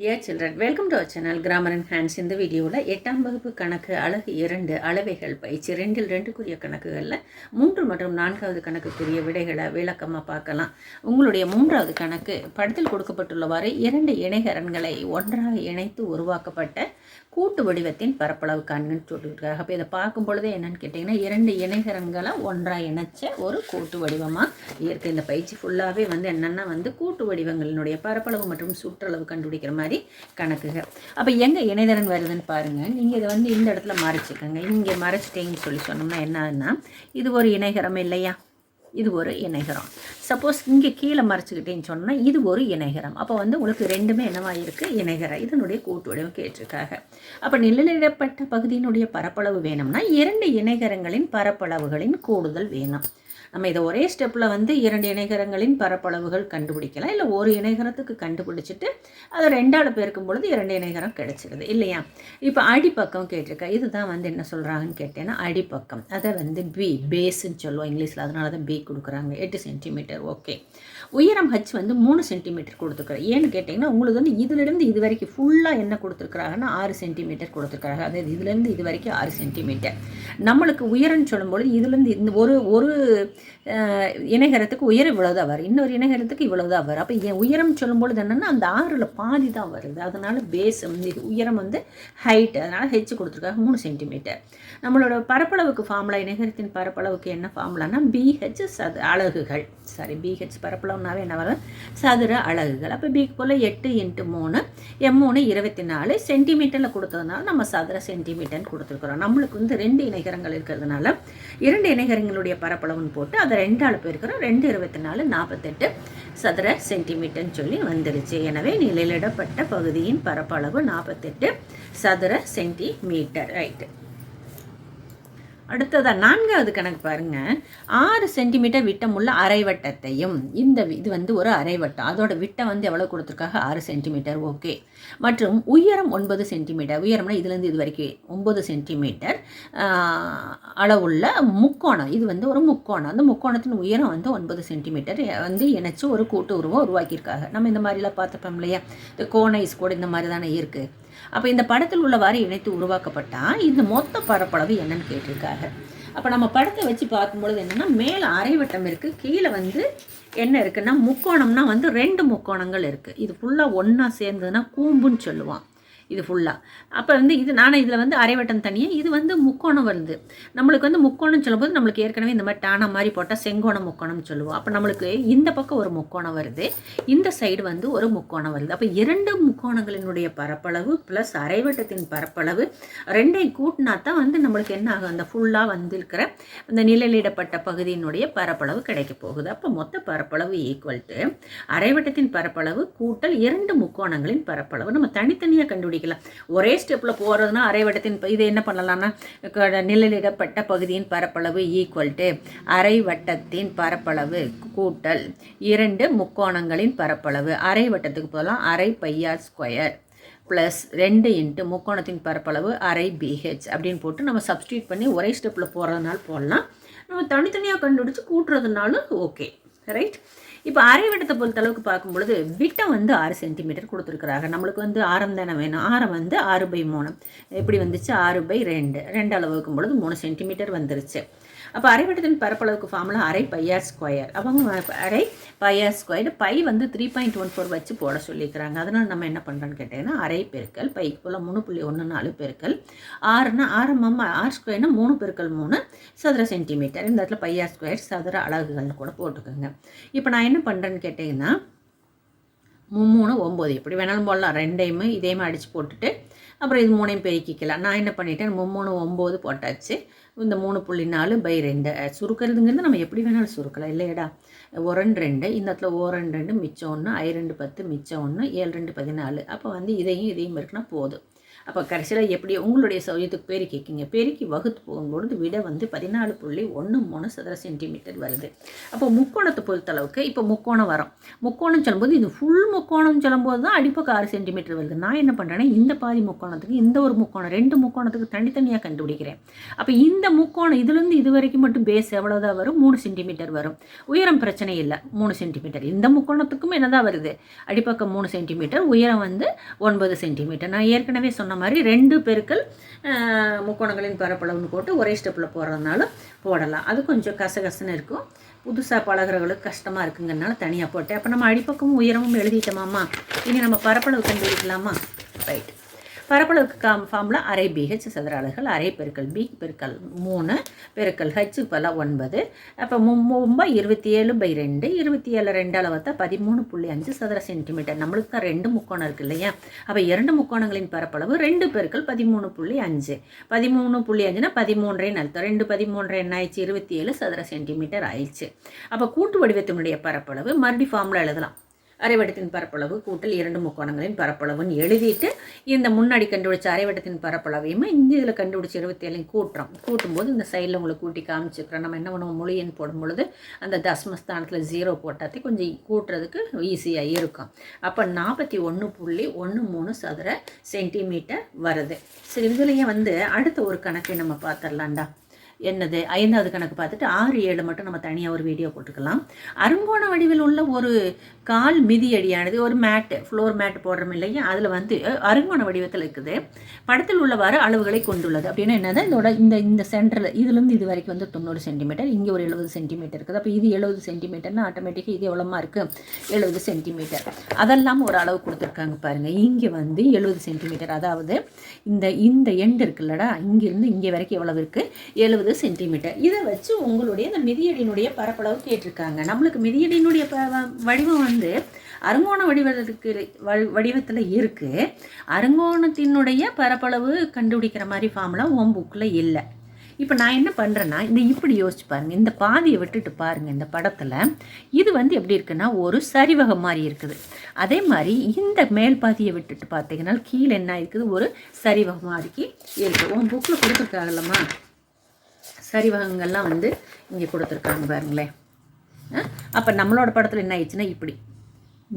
Dear children welcome to our channel grammar and hands இந்த வீடியோவில் எட்டாம் வகுப்பு கணக்கு அழகு இரண்டு அளவைகள் பயிற்சி ரெண்டில் ரெண்டுக்குரிய கணக்குகளில் மூன்று மற்றும் நான்காவது கணக்குக்குரிய விடைகளை விளக்கமாக பார்க்கலாம். உங்களுடைய மூன்றாவது கணக்கு படத்தில் கொடுக்கப்பட்டுள்ளவாறு இரண்டு இணைகரன்களை ஒன்றாக இணைத்து உருவாக்கப்பட்ட கூட்டு வடிவத்தின் பரப்பளவு காண்கன்னு சொல்லியிருக்காங்க அப்போ இதை பார்க்கும் பொழுதே என்னன்னு கேட்டிங்கன்னா இரண்டு இணைகரங்களை ஒன்றாக இணைச்ச ஒரு கூட்டு வடிவமாக இருக்கு. இந்த பயிற்சி ஃபுல்லாகவே வந்து என்னென்னா வந்து கூட்டு வடிவங்களினுடைய பரப்பளவு மற்றும் சுற்றளவு கண்டுபிடிக்கிற மாதிரி கணக்குகள் அப்போ எங்கே இணைதரன் வருதுன்னு பாருங்கள் நீங்கள் இதை வந்து இந்த இடத்துல மறைச்சிக்கோங்க. இங்கே மறைச்சிட்டீங்கன்னு சொல்லி சொன்னோம்னா என்னன்னா இது ஒரு இணைகரம் இல்லையா? இது ஒரு இணைகரம். சப்போஸ் இங்கே கீழே மறைச்சிக்கிட்டேன்னு சொன்னால் இது ஒரு இணைகரம். அப்போ வந்து உங்களுக்கு ரெண்டுமே என்னவாக இருக்குது இணைகரம். இதனுடைய கூட்டு வடிவம் கேட்டிருக்காங்க. அப்போ நிழலிடப்பட்ட பகுதியினுடைய பரப்பளவு வேணும்னா இரண்டு இணைகரங்களின் பரப்பளவுகளின் கூடுதல் வேணும். நம்ம இதை ஒரே ஸ்டெப்பில் வந்து இரண்டு இணைகரங்களின் பரப்பளவுகள் கண்டுபிடிக்கலாம். இல்லை ஒரு இணைகரத்துக்கு கண்டுபிடிச்சிட்டு அதை ரெண்டால் பெருக்கும் பொழுது இரண்டு இணைகரம் கிடைச்சிருது இல்லையா? இப்போ அடிப்பக்கம் கேட்டிருக்கா இதுதான் வந்து என்ன சொல்கிறாங்கன்னு கேட்டேன்னா அடிப்பக்கம். அதை வந்து பி பேஸுன்னு சொல்லுவோம். இங்கிலீஷில் அதனால தான் பி கொடுக்குறாங்க. எட்டு சென்டிமீட்டர் ஓகே உயரம் ஹச் வந்து மூணு சென்டிமீட்டர் கொடுத்துருக்குறேன் ஏன்னு கேட்டிங்கன்னா உங்களுக்கு வந்து இதுலேருந்து இது வரைக்கும் ஃபுல்லாக என்ன கொடுத்துருக்குறாங்கன்னா ஆறு சென்டிமீட்டர் கொடுத்துருக்குறாங்க அதாவது இதுலேருந்து இது வரைக்கும் ஆறு சென்டிமீட்டர் நம்மளுக்கு உயரம்னு சொல்லும்பொழுது இதுலேருந்து இந்த ஒரு ஒரு இணைகரத்துக்கு உயரம் இவ்வளோதான் வரும் இன்னொரு இணைகரத்துக்கு இவ்வளோதான் வரும் அப்போ என் உயரம் சொல்லும்பொழுது என்னென்னா அந்த ஆறில் பாதி தான் வருது. அதனால் பேஸ் இது உயரம் வந்து ஹைட் அதனால் ஹெச் கொடுத்துருக்காங்க மூணு சென்டிமீட்டர் நம்மளோட பரப்பளவுக்கு ஃபார்முலா இணைகரத்தின் பரப்பளவுக்கு என்ன ஃபார்முலானா பிஹெச் சது அலகுகள். சாரி பிஹெச் பரப்பளவுனாவே என்ன வரும்? சதுர அலகுகள். அப்போ பிக்கு போல் எட்டு இன்ட்டு மூணு எம் மூணு இருபத்தி நாலு சென்டிமீட்டரில் கொடுத்ததுனால நம்ம சதுர சென்டிமீட்டர்னு கொடுத்துருக்குறோம். நம்மளுக்கு வந்து ரெண்டு இணைகரங்கள் இருக்கிறதுனால இரண்டு இணைகரங்களுடைய பரப்பளவுன்னு போட்டு அதை ரெண்டு ரெண்டால் போயிருக்கிறோம் ரெண்டு இருபத்தி நாலு நாற்பத்தெட்டு சதுர சென்டிமீட்டர்னு சொல்லி வந்துருச்சு. எனவே நிழலிடப்பட்ட பகுதியின் பரப்பளவு நாற்பத்தெட்டு சதுர சென்டிமீட்டர். ரைட்டு. அடுத்ததாக நான்காவது கணக்கு பாருங்கள் ஆறு சென்டிமீட்டர் விட்டமுள்ள அரைவட்டத்தையும் இந்த வி- இது வந்து ஒரு அரைவட்டம். அதோட விட்டம் வந்து எவ்வளோ கொடுத்துருக்காங்க? ஆறு சென்டிமீட்டர் ஓகே மற்றும் உயரம் ஒன்பது சென்டிமீட்டர் உயரம்னா இதுலேருந்து இது வரைக்கும் ஒம்பது சென்டிமீட்டர் அளவுள்ள முக்கோணம். இது வந்து ஒரு முக்கோணம். அந்த முக்கோணத்தின் உயரம் வந்து ஒன்பது சென்டிமீட்டர் வந்து இணைச்சி ஒரு கூட்டு உருவம் உருவாக்கியிருக்காங்க. நம்ம இந்த மாதிரிலாம் பார்த்துப்போம் இல்லையா? இந்த கோனைஸ் கூட இந்த மாதிரி தானே இருக்குது அப்போ இந்த படத்தில் உள்ளவாறு இணைத்து உருவாக்கப்பட்டால் இந்த மொத்த பரப்பளவு என்னன்னு கேட்டிருக்காங்க அப்போ நம்ம படத்தை வச்சு பார்க்கும்பொழுது என்னென்னா மேலே அரைவட்டம் இருக்குது கீழே வந்து என்ன இருக்குன்னா முக்கோணம்னா வந்து ரெண்டு முக்கோணங்கள் இருக்குது இது ஃபுல்லாக ஒன்றா சேர்ந்ததுன்னா கூம்புன்னு சொல்லுவான். இது ஃபுல்லாக அப்போ வந்து இது நானும் இதில் வந்து அரைவட்டம் தனியாக இது வந்து முக்கோணம் வருது. நம்மளுக்கு வந்து முக்கோணம் சொல்லும்போது நம்மளுக்கு ஏற்கனவே இந்த மாதிரி டானா மாதிரி போட்டால் செங்கோணம் முக்கோணம்னு சொல்லுவோம். அப்போ நம்மளுக்கு இந்த பக்கம் ஒரு முக்கோணம் வருது. இந்த சைடு வந்து ஒரு முக்கோணம் வருது. அப்போ இரண்டு முக்கோணங்களினுடைய பரப்பளவு ப்ளஸ் அரைவட்டத்தின் பரப்பளவு ரெண்டையும் கூட்டினா தான் வந்து நம்மளுக்கு என்ன ஆகும்? அந்த ஃபுல்லாக வந்திருக்கிற அந்த நிழலிடப்பட்ட பகுதியினுடைய பரப்பளவு கிடைக்க போகுது. அப்போ மொத்த பரப்பளவு ஈக்குவல் டு அரைவட்டத்தின் பரப்பளவு கூட்டல் இரண்டு முக்கோணங்களின் பரப்பளவு. நம்ம தனித்தனியாக கண்டுபிடிக்கலாம் ஒரே ஸ்டெப்பில் போகிறதுனா அரைவட்டத்தின் ப- இது என்ன பண்ணலாம்னா க- நிழலிடப்பட்ட பகுதியின் பரப்பளவு ஈக்குவல் டு அரைவட்டத்தின் பரப்பளவு கூட்டல் இரண்டு முக்கோணங்களின் பரப்பளவு. அரைவட்டத்துக்கு போகலாம் அரை பையார் ஸ்கொயர் ப்ளஸ் ரெண்டு இன்ட்டு முக்கோணத்தின் பரப்பளவு அரை பிஹெச் அப்படின்னு போட்டு நம்ம சப்ஸ்டியூட் பண்ணி ஒரே ஸ்டெப்பில் போகிறதுனால போடலாம். நம்ம தனித்தனியாக கண்டுபிடிச்சி கூட்டுறதுனாலும் ஓகே ரைட் இப்போ அரைவிடத்தை பொறுத்த அளவுக்கு பார்க்கும் பொழுது விட்டம் வந்து ஆறு சென்டிமீட்டர் கொடுத்துருக்குறாங்க. நம்மளுக்கு வந்து ஆரம் தானே வேணும். ஆரம் வந்து ஆறு பை மூணு. எப்படி வந்துச்சு? ஆறு பை ரெண்டு. ரெண்டு அளவுக்கும் பொழுது மூணு சென்டிமீட்டர் வந்துருச்சு. அப்போ அரைவட்டத்தின் பரப்பளவுக்கு ஃபார்முலா அரை பையார் ஸ்கொயர் அவங்க அரை பையார் ஸ்கொயர் பை வந்து த்ரீ பாயிண்ட் ஒன் ஃபோர் வச்சு போட சொல்லியிருக்கிறாங்க. அதனால் நம்ம என்ன பண்ணுறோன்னு கேட்டிங்கன்னா அரை பெருக்கல் பைக்கு போல் மூணு புள்ளி ஒன்று நாலு பெருக்கல் ஆறுனா ஆரம்பம் ஆர் ஸ்கொயர்னா மூணு பெருக்கல் மூணு சதுர சென்டிமீட்டர் இந்த இடத்துல பையார் ஸ்கொயர் சதுர அலகுகள்னு கூட போட்டுக்கோங்க. இப்போ நான் என்ன பண்ணுறேன்னு கேட்டிங்கன்னா மூணு ஒம்பது எப்படி வேணாலும் போடலாம். ரெண்டையுமே இதேமே அடித்து போட்டுட்டு அப்புறம் இது மூணையும் பெருக்கிக்கலாம். நான் என்ன பண்ணிட்டேன் மூணு ஒம்பது போட்டாச்சு. இந்த மூணு புள்ளி நாலு பை ரெண்டு. சுருக்கிறதுங்கிறது நம்ம எப்படி வேணாலும் சுருக்கலாம். இல்லையடா. ஒரன் ரெண்டு இந்த இடத்துல ஓரன் ரெண்டு மிச்சம் ஒன்று ஐ ரெண்டு பத்து மிச்சம் ஒன்று ஏழு ரெண்டு பதினாலு. அப்போ வந்து இதையும் இதையும் இருக்குன்னா போதும். அப்போ கடைசியில் எப்படி உங்களுடைய சௌரியத்துக்கு பெருக்கிக்கிங்க பெருக்கி வகுத்து போகும்பொழுது விட வந்து பதினாலு புள்ளி ஒன்று மூணு சதுர சென்டிமீட்டர் வருது. அப்போ முக்கோணத்தை பொறுத்தளவுக்கு இப்போ முக்கோணம் வரும். முக்கோணம் சொல்லும்போது இது ஃபுல் முக்கோணம் சொல்லும்போது தான் அடிப்பக்கம் ஆறு சென்டிமீட்டர் வருது. நான் என்ன பண்ணுறேன்னா இந்த பாதி முக்கோணத்துக்கு இந்த ஒரு முக்கோணம் ரெண்டு முக்கோணத்துக்கு தனித்தனியாக கண்டுபிடிக்கிறேன். அப்போ இந்த முக்கோணம் இதுலேருந்து இது வரைக்கும் மட்டும் பேஸ் எவ்வளோதான் வரும்? மூணு சென்டிமீட்டர் வரும். உயரம் பிரச்சனை இல்லை. மூணு சென்டிமீட்டர் இந்த முக்கோணத்துக்கும் என்னதான் வருது? அடிப்பக்கம் மூணு சென்டிமீட்டர் உயரம் வந்து ஒன்பது சென்டிமீட்டர் நான் ஏற்கனவே சொன்ன மாதிரி ரெண்டு பெருக்கள் முக்கோணங்களின் பரப்பளவுன்னு போட்டு ஒரே ஸ்டெப்பில் போடுறதுனாலும் போடலாம். அது கொஞ்சம் கசகசன்னு இருக்கும். புதுசாக பழகுறவங்களுக்கு கஷ்டமாக இருக்குங்கிறனால தனியாக போட்டேன். அப்போ நம்ம அடிப்பக்கமும் உயரமும் எழுதிட்டோமாம்மா? இனி நம்ம பரப்பளவு கண்டுபிடிக்கலாமா? ரைட் பரப்பளவுக்கு காம் ஃபார்மில் அரை பிஹெச் சதுர அலைகள் அரை பெருக்கல் பி பெருக்கல் மூணு பெருக்கல் ஹெச் பல ஒன்பது. அப்போ மும்பா இருபத்தி ஏழு பை ரெண்டு இருபத்தி ஏழு ரெண்டு அளவத்தை பதிமூணு புள்ளி அஞ்சு சதுர சென்டிமீட்டர் நம்மளுக்கு தான் ரெண்டு முக்கோணம் இருக்கு இல்லையா? அப்போ இரண்டு முக்கோணங்களின் பரப்பளவு ரெண்டு பெருக்கள் பதிமூணு புள்ளி அஞ்சு. பதிமூணு புள்ளி அஞ்சுனா பதிமூன்றேன்னு அர்த்தம். ரெண்டு பதிமூன்று என்ன ஆயிடுச்சு? இருபத்தி ஏழு சதுர சென்டிமீட்டர் ஆயிடுச்சு. அப்போ கூட்டு வடிவத்தினுடைய பரப்பளவு மறுபடி ஃபார்மில் எழுதலாம். அரைவட்டத்தின் பரப்பளவு கூட்டல் இரண்டு முக்கோணங்களின் பரப்பளவுன்னு எழுதிட்டு இந்த முன்னாடி கண்டுபிடிச்ச அரைவட்டத்தின் பரப்பளவையும் இந்த இதில் கண்டுபிடிச்ச இருபத்தி ஏழையும் கூட்டுறோம். கூட்டும்போது இந்த சைடில் உங்களுக்கு கூட்டி காமிச்சுக்கிறோம் நம்ம என்ன பண்ணுவோம்? முழு எண் போடும் பொழுது அந்த தசமஸ்தானத்தில் ஜீரோ போட்டாத்தி கொஞ்சம் கூட்டுறதுக்கு ஈஸியாக இருக்கும். அப்போ நாற்பத்தி ஒன்று புள்ளி ஒன்று மூணு சதுர சென்டிமீட்டர் வருது. சரி இதுலேயே வந்து அடுத்த ஒரு கணக்கை நம்ம பார்த்துடலாண்டா என்னது ஐந்தாவது கணக்கு பார்த்துட்டு ஆறு ஏழு மட்டும் நம்ம தனியாக ஒரு வீடியோ போட்டுக்கலாம். அருங்கோண வடிவில் உள்ள ஒரு கால் மிதியடியானது ஒரு மேட்டு ஃப்ளோர் மேட் போடுறோம் இல்லையா? அதில் வந்து அருங்கோண வடிவத்தில் இருக்குது. படத்தில் உள்ளவாறு அளவுகளை கொண்டுள்ளது. அப்படின்னா என்னது? இதோட இந்த இந்த சென்டரில் இதுலேருந்து இது வரைக்கும் வந்து தொண்ணூறு சென்டிமீட்டர் இங்கே ஒரு எழுபது சென்டிமீட்டர் இருக்குது. அப்போ இது எழுபது சென்டிமீட்டர்னா ஆட்டோமேட்டிக்காக இது எவ்வளோமா இருக்குது எழுபது சென்டிமீட்டர் அதெல்லாம் ஒரு அளவு கொடுத்துருக்காங்க பாருங்கள் இங்கே வந்து எழுபது சென்டிமீட்டர் அதாவது இந்த இந்த எண்டு இருக்குல்லடா இங்கேருந்து இங்கே வரைக்கும் எவ்வளவு இருக்குது எழுபது சென்டிமீட்டர். இதை வச்சு உங்களுடைய இந்த மிதியடியினுடைய பரப்பளவு கேட்டிருக்காங்க. நம்மளுக்கு மிதியடியினுடைய ப வடிவம் வந்து அருங்கோண வடிவத்துக்கு வடிவத்தில் இருக்குது அருங்கோணத்தினுடைய பரப்பளவு கண்டுபிடிக்கிற மாதிரி ஃபார்ம்லாம் உன் புக்கில் இல்லை. இப்போ நான் என்ன பண்ணுறேன்னா இந்த இப்படி யோசிச்சு பாருங்கள் இந்த பாதியை விட்டுட்டு பாருங்கள் இந்த படத்தில். இது வந்து எப்படி இருக்குன்னா ஒரு சரிவகம் மாதிரி இருக்குது. அதே மாதிரி இந்த மேல் பாதியை விட்டுட்டு பார்த்தீங்கன்னா கீழே என்ன இருக்குது ஒரு சரிவகம் மாதிரிக்கு இருக்குது உன் புக்கில் கொடுத்துருக்காங்கல்லம்மா. சரிவகங்கள்லாம் வந்து இங்கே கொடுத்துருக்காங்க பாருங்களேன். அப்போ நம்மளோட படத்தில் என்ன ஆயிடுச்சுன்னா இப்படி.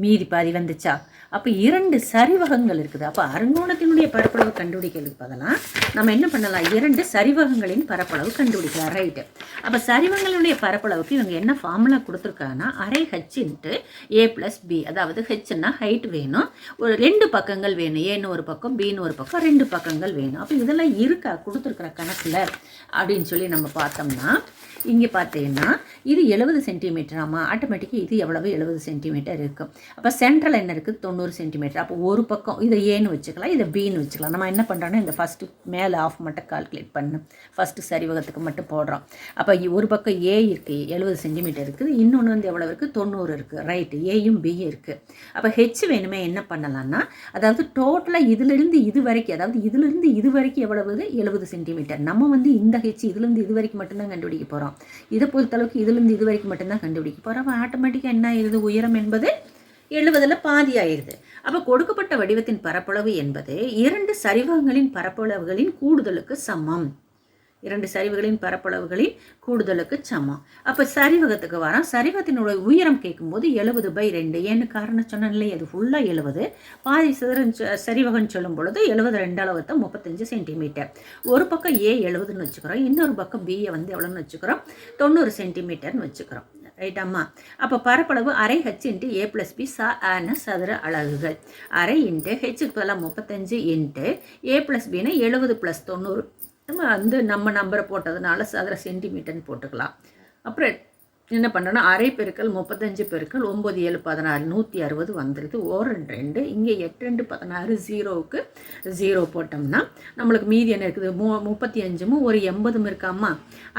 மீதி பாதி வந்துச்சா? அப்போ இரண்டு சரிவகங்கள் இருக்குது. அப்போ அருங்கோணத்தினுடைய பரப்பளவு கண்டுபிடிக்கிறதுக்கு பதிலாக நம்ம என்ன பண்ணலாம்? இரண்டு சரிவகங்களின் பரப்பளவு கண்டுபிடிக்கலாம். ரைட்டு அப்போ சரிவகங்களுடைய பரப்பளவுக்கு இவங்க என்ன ஃபார்முலா கொடுத்துருக்காங்கன்னா அரை H into A plus B அதாவது ஹெச்னா ஹைட் வேணும். ஒரு ரெண்டு பக்கங்கள் வேணும். ஏன்னு ஒரு பக்கம் பின்னு ஒரு பக்கம் ரெண்டு பக்கங்கள் வேணும். அப்போ இதெல்லாம் இருக்கா? கொடுத்துருக்குற கணக்கில் அப்படின்னு சொல்லி நம்ம பார்த்தோம்னா இங்கே பார்த்தீங்கன்னா இது எழுபது சென்டிமீட்டராமா ஆட்டோமேட்டிக்காக இது எவ்வளவு? எழுபது சென்டிமீட்டர் இருக்கும் அப்போ சென்ட்ரல் என்ன இருக்குது தொண்ணூறு சென்டிமீட்டர் அப்போ ஒரு பக்கம் இதை ஏன்னு வச்சுக்கலாம் இதை பின்னு வச்சுக்கலாம். நம்ம என்ன பண்ணுறோன்னா இந்த ஃபஸ்ட்டு மேலே ஆஃப் மட்டும் கால்குலேட் பண்ணும் ஃபஸ்ட்டு சரிவகத்துக்கு மட்டும் போடுறோம். அப்போ ஒரு பக்கம் ஏ இருக்குது எழுபது சென்டிமீட்டர் இருக்குது. இன்னொன்று வந்து எவ்வளோ இருக்குது தொண்ணூறு இருக்குது ரைட்டு ஏயும் பியும் இருக்குது அப்போ ஹெச் வேணுமே என்ன பண்ணலாம்னா அதாவது டோட்டலாக இதிலிருந்து இது வரைக்கும் அதாவது இதிலிருந்து இது வரைக்கும் எவ்வளவு? எழுபது சென்டிமீட்டர் நம்ம வந்து இந்த ஹெச் இதுலேருந்து இது வரைக்கும் மட்டும்தான் கண்டுபிடிக்க போகிறோம் இதை பொறுத்தளவுக்கு இதுலேருந்து இது வரைக்கும் மட்டும்தான் கண்டுபிடிக்க போகிறோம் ஆட்டோமேட்டிக்காக என்ன ஆயிடுது உயரம் என்பது எழுவதில் பாதி ஆயிடுது அப்போ கொடுக்கப்பட்ட வடிவத்தின் பரப்பளவு என்பது இரண்டு சரிவகங்களின் பரப்பளவுகளின் கூடுதலுக்கு சமம். இரண்டு சரிவுகளின் பரப்பளவுகளின் கூடுதலுக்கு சமம். அப்போ சரிவகத்துக்கு வரோம். சரிவகத்தினுடைய உயரம் கேட்கும்போது எழுபது பை ரெண்டு. ஏன்னு காரணம் சொன்னேன்லே அது ஃபுல்லாக எழுபது. பாதி சிதறன் சரிவகம் சொல்லும் பொழுது எழுபது ரெண்டு அளவத்தை முப்பத்தஞ்சு சென்டிமீட்டர் ஒரு பக்கம் ஏ எழுபதுன்னு வச்சுக்கிறோம். இன்னொரு பக்கம் பிஏ வந்து எவ்வளோன்னு வச்சுக்கிறோம்? தொண்ணூறு சென்டிமீட்டர்னு வச்சுக்கிறோம். ரைட்டாம்மா அப்போ பரப்பளவு அரை H into A plus B சா ஆன சதுர அலகுகள். அரை இன்ட்டு ஹெச்சுக்கு பதிலாக முப்பத்தஞ்சு இன்ட்டு ஏ ப்ளஸ் பின்னா எழுபது ப்ளஸ் தொண்ணூறு. நம்ம வந்து நம்ம நம்பரை போட்டதுனால சதுர சென்டிமீட்டர்னு போட்டுக்கலாம். அப்புறம் என்ன பண்ணுறோன்னா அரை பெருக்கள் முப்பத்தஞ்சு பெருக்கள் ஒம்பது ஏழு பதினாறு நூற்றி அறுபது வந்துடுது ஓர் ரெண்டு. ரெண்டு இங்கே எட்டு ரெண்டு பதினாறு ஜீரோவுக்கு ஜீரோ போட்டோம்னா நம்மளுக்கு மீதி என்ன இருக்குது? மூ முப்பத்தி அஞ்சும் ஒரு எண்பதும் இருக்காமா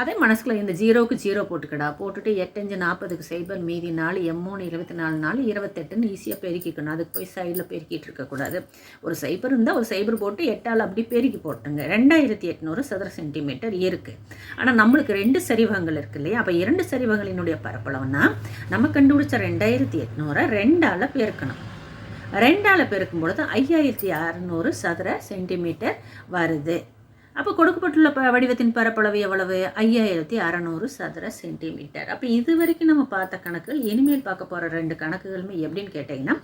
அதே மனசுக்குள்ள இந்த ஜீரோவுக்கு ஜீரோ போட்டுக்கடா. போட்டுட்டு எட்டஞ்சு நாற்பதுக்கு சைபர் மீதி நாலு எம்மூணு இருபத்தி நாலு நாலு இருபத்தெட்டுன்னு ஈஸியாக பெருக்கிக்கணும். அதுக்கு போய் சைடில் பெருக்கிட்டு இருக்கக்கூடாது ஒரு சைபர் இருந்தால் ஒரு சைபர் போட்டு எட்டால் அப்படி பெருக்கி போட்டுங்க. ரெண்டாயிரத்தி எட்நூறு சதுர சென்டிமீட்டர் இருக்குது ஆனால் நம்மளுக்கு ரெண்டு சரிவகங்கள் இருக்குது இல்லையா? அப்போ இரண்டு சரிவகங்களினுடைய பரப்பளவுனா நம்ம கண்டுபிடிச்ச ரெண்டாயிரத்தி எட்நூறை ரெண்டால் பெருக்கணும். ரெண்டால் பெருக்கும் பொழுது ஐயாயிரத்தி அறநூறு சதுர சென்டிமீட்டர் வருது. அப்போ கொடுக்கப்பட்டுள்ள ப வடிவத்தின் பரப்பளவு எவ்வளவு? ஐயாயிரத்தி அறநூறு சதுர சென்டிமீட்டர். அப்போ இது வரைக்கும் நம்ம பார்த்த கணக்குகள் இனிமேல் பார்க்க போகிற ரெண்டு கணக்குகளுமே எப்படின்னு கேட்டிங்கன்னா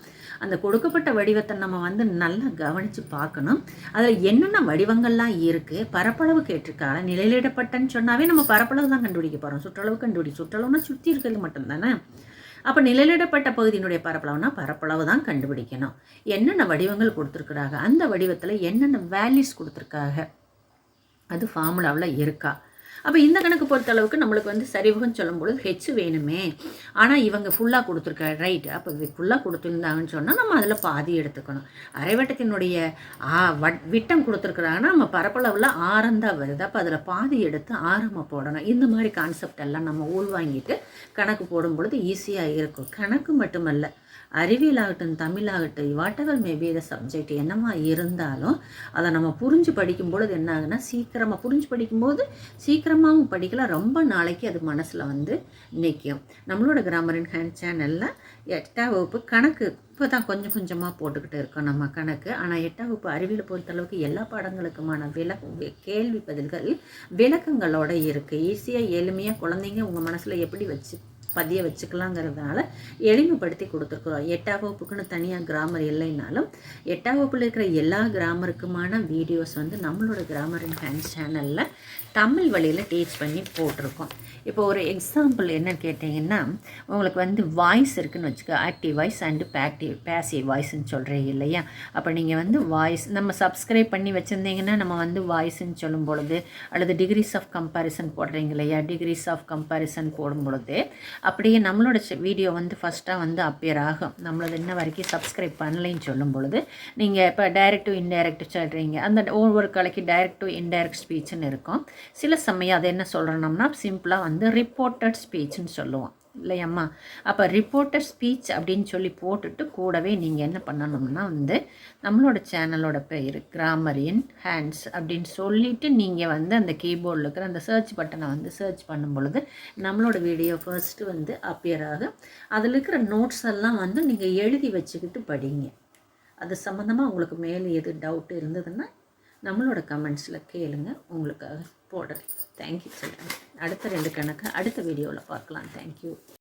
அந்த கொடுக்கப்பட்ட வடிவத்தை நம்ம வந்து நல்லா கவனித்து பார்க்கணும். அதில் என்னென்ன வடிவங்கள்லாம் இருக்குது பரப்பளவு கேட்டிருக்காங்க. நிலையிடப்பட்டன்னு சொன்னாவே நம்ம பரப்பளவு தான் கண்டுபிடிக்க போகிறோம் சுற்றளவு கண்டுபிடி சுற்றளவுனா சுற்றி இருக்கிறது மட்டும்தானே? அப்போ நிழலிடப்பட்ட பகுதியினுடைய பரப்பளவுனா பரப்பளவு தான் கண்டுபிடிக்கணும். என்னென்ன வடிவங்கள் கொடுத்துருக்குறாங்க? அந்த வடிவத்தில் என்னென்ன வேல்யூஸ் கொடுத்துருக்காங்க? அது ஃபார்முலாவில் இருக்கா? அப்போ இந்த கணக்கு பொறுத்த அளவுக்கு நம்மளுக்கு வந்து சரிவுகன்னு சொல்லும்பொழுது ஹெச் வேணுமே. ஆனால் இவங்க ஃபுல்லாக கொடுத்துருக்க ரைட் அப்போ ஃபுல்லாக கொடுத்துருந்தாங்கன்னு சொன்னால் நம்ம அதில் பாதி எடுத்துக்கணும். அரைவட்டத்தினுடைய ஆ வட் விட்டம் கொடுத்துருக்குறாங்கன்னா நம்ம பரப்பளவில் ஆரம் தான் வருது. அப்போ அதில் பாதி எடுத்து ஆரமாக போடணும். இந்த மாதிரி கான்செப்ட் எல்லாம் நம்ம உள்வாங்கிட்டு கணக்கு போடும் பொழுது ஈஸியாக இருக்கும். கணக்கு மட்டுமல்ல அறிவியலாகட்டும் தமிழாகட்டும் வாட்டவர் மேபி த சப்ஜெக்ட் என்னமா இருந்தாலும் அதை நம்ம புரிஞ்சு படிக்கும்பொழுது என்ன ஆகுதுன்னா சீக்கிரமாக புரிஞ்சு படிக்கும்போது சீக்கிரமாகவும் படிக்கலாம். ரொம்ப நாளைக்கு அது மனசில் வந்து நிற்கும் நம்மளோட கிராமர் ஹேண்ட் சேனலில் எட்டாம் வகுப்பு கணக்கு இப்போ தான் கொஞ்சம் கொஞ்சமாக போட்டுக்கிட்டு இருக்கோம் நம்ம கணக்கு. ஆனால் எட்டாம் வகுப்பு அறிவியல் பொறுத்தளவுக்கு எல்லா பாடங்களுக்குமான விளக்க கேள்வி பதில்கள் விளக்கங்களோட இருக்குது ஈஸியாக எளிமையாக குழந்தைங்க உங்கள் மனசில் எப்படி வச்சு பதிய வச்சுக்கலாங்கிறதுனால எளிமைப்படுத்தி கொடுத்துருக்குறோம். எட்டாம் வகுப்புக்குன்னு தனியாக கிராமர் இல்லைனாலும் எட்டாம் வகுப்பில் இருக்கிற எல்லா கிராமருக்குமான வீடியோஸ் வந்து நம்மளோட கிராமர் அண்ட் சேனலில் தமிழ் வழியில் டீச் பண்ணி போட்டிருக்கோம். இப்போ ஒரு எக்ஸாம்பிள் என்னன்னு கேட்டிங்கன்னா உங்களுக்கு வந்து வாய்ஸ் இருக்குதுன்னு வச்சுக்கோ ஆக்டிவ் வாய்ஸ் அண்டு பேக்டிவ் பேசிவ் வாய்ஸ்ன்னு சொல்கிறீங்க இல்லையா? அப்போ நீங்கள் வந்து வாய்ஸ் நம்ம சப்ஸ்கிரைப் பண்ணி வச்சுருந்தீங்கன்னா நம்ம வந்து வாய்ஸ்ன்னு சொல்லும் பொழுது அல்லது டிகிரிஸ் ஆஃப் கம்பேரிசன் போடுறீங்க இல்லையா? டிகிரிஸ் ஆஃப் கம்பேரிசன் போடும் பொழுது அப்படியே நம்மளோட வீடியோ வந்து ஃபஸ்ட்டாக வந்து அப்பியர் ஆகும். நம்மளது இன்ன வரைக்கும் சப்ஸ்கிரைப் பண்ணலைன்னு சொல்லும் பொழுது நீங்கள் இப்போ டைரக்ட் டு இன்டைரக்ட் சொல்கிறீங்க அந்த ஒவ்வொரு கலைக்கு டைரக்ட் டு இன்டைரக்ட் ஸ்பீச்சுன்னு இருக்கும். சில சமயம் அதை என்ன சொல்கிறோம்னா சிம்பிளாக வந்து ரிப்போர்ட்டட் ஸ்பீச்சுன்னு சொல்லுவோம். இல்லையம்மா. அப்போ ரிப்போர்ட்டர் ஸ்பீச் அப்படின்னு சொல்லி போட்டுட்டு கூடவே நீங்கள் என்ன பண்ணணும்னா வந்து நம்மளோட சேனலோட பேர் கிராமர் இன் ஹேண்ட்ஸ் அப்படின்னு சொல்லிவிட்டு நீங்கள் வந்து அந்த கீபோர்டில் இருக்கிற அந்த சர்ச் பட்டனை வந்து சர்ச் பண்ணும் பொழுது நம்மளோட வீடியோ ஃபர்ஸ்ட்டு வந்து அப்பியர் ஆகும். அதில் இருக்கிற நோட்ஸ் எல்லாம் வந்து நீங்கள் எழுதி வச்சுக்கிட்டு படிங்க. அது சம்மந்தமாக உங்களுக்கு மேலே எது டவுட் இருந்ததுன்னா நம்மளோட கமெண்ட்ஸில் கேளுங்க. உங்களுக்காக போடுறேன் தேங்க்யூ சொல்கிறேன் அடுத்த ரெண்டு கணக்கு அடுத்த வீடியோவில் பார்க்கலாம். தேங்க்யூ